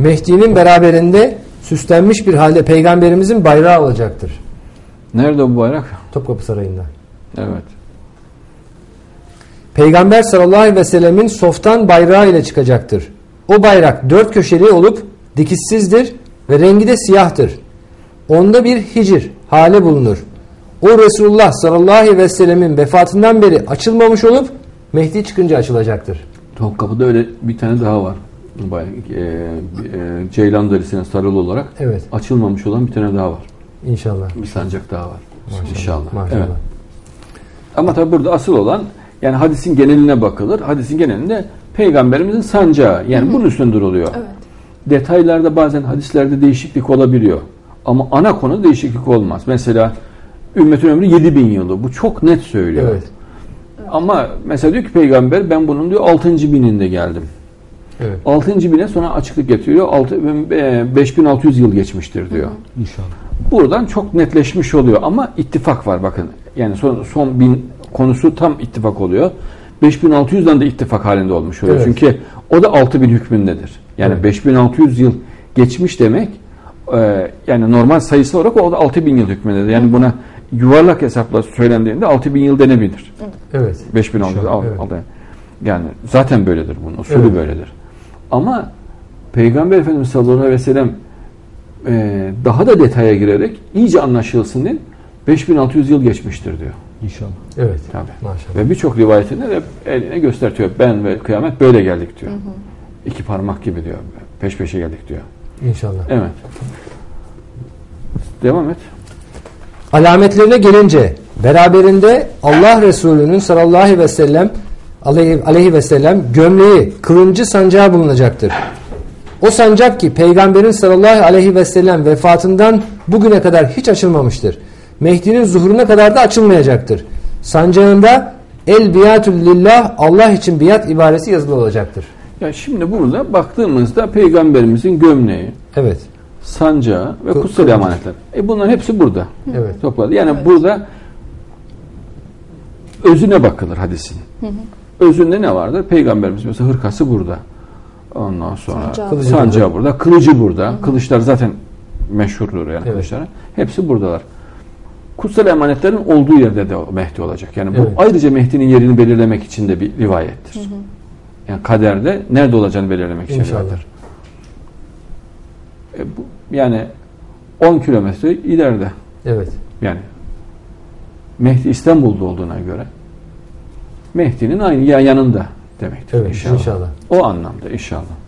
Mehdi'nin beraberinde süslenmiş bir halde peygamberimizin bayrağı olacaktır. Nerede bu bayrak? Topkapı Sarayı'nda. Evet. Peygamber sallallahu aleyhi ve sellemin softan bayrağı ile çıkacaktır. O bayrak dört köşeli olup dikişsizdir ve rengi de siyahtır. Onda bir hicr hale bulunur. O Resulullah sallallahu aleyhi ve sellemin vefatından beri açılmamış olup Mehdi çıkınca açılacaktır. Topkapı'da öyle bir tane daha var. Bayrak, e, e, Ceylan derisine sarılı olarak Evet açılmamış olan bir tane daha var. inşallah. Bir sancak daha var. Maşallah. İnşallah. Maşallah. Evet. Ama tabi burada asıl olan yani hadisin geneline bakılır. Hadisin genelinde peygamberimizin sancağı. Yani bunun üstünde duruluyor. Evet. Detaylarda bazen hadislerde değişiklik olabiliyor. Ama ana konu değişiklik olmaz. Mesela ümmetin ömrü 7000 yılı. Bu çok net söylüyor. Evet. Ama mesela diyor ki peygamber ben bunun diyor 6. bininde geldim. Evet. 6. bine sonra açıklık getiriyor. 6, e, 5600 yıl geçmiştir diyor. İnşallah. Buradan çok netleşmiş oluyor ama ittifak var bakın. Yani son, son bin konusu tam ittifak oluyor. 5600'den de ittifak halinde olmuş oluyor. Evet. Çünkü o da 6000 hükmündedir. Yani Evet. 5600 yıl geçmiş demek e, yani normal sayısı olarak o da 6000 yıl hükmündedir. Yani buna yuvarlak hesapla söylendiğinde 6000 yıl denebilir. Evet. 5600 İnşallah, al- evet. yani zaten böyledir bunun usulü Evet. böyledir. Ama Peygamber Efendimiz sallallahu aleyhi ve sellem e, daha da detaya girerek iyice anlaşılsın diye 5600 yıl geçmiştir diyor. İnşallah. Evet. Tabii. Maşallah. Ve birçok rivayetinde de eline göstertiyor. Ben ve kıyamet böyle geldik diyor. İki parmak gibi diyor. Peş peşe geldik diyor. İnşallah. Evet. Devam et. Alametlerine gelince beraberinde Allah Resulü'nün sallallahu aleyhi ve sellem aleyhi, aleyhi ve sellem gömleği, kılıncı sancağı bulunacaktır. O sancak ki peygamberin sallallahu aleyhi ve sellem vefatından bugüne kadar hiç açılmamıştır. Mehdi'nin zuhuruna kadar da açılmayacaktır. Sancağında el biatül lillah Allah için biat ibaresi yazılı olacaktır. Ya şimdi burada baktığımızda peygamberimizin gömleği, Evet. sancağı ve kutsal emanetler. E bunların hepsi burada. Evet. Topladı. Yani burada özüne bakılır hadisin. Özünde ne vardır? Peygamberimiz mesela hırkası burada. Ondan sonra Sancağı. Kılıcı sancağı burada, kılıcı burada. Kılıçlar zaten meşhurdur yani Evet. kılıçlar. Hepsi buradalar. Kutsal emanetlerin olduğu yerde de Mehdi olacak. Yani bu Evet. ayrıca Mehdi'nin yerini belirlemek için de bir rivayettir. Yani kaderde nerede olacağını belirlemek için İnşallah. rivayettir. E bu, yani 10 kilometre ileride. Evet. Yani Mehdi İstanbul'da olduğuna göre Mehdi'nin aynı ya yanında demektir Evet. inşallah. İnşallah. O anlamda inşallah.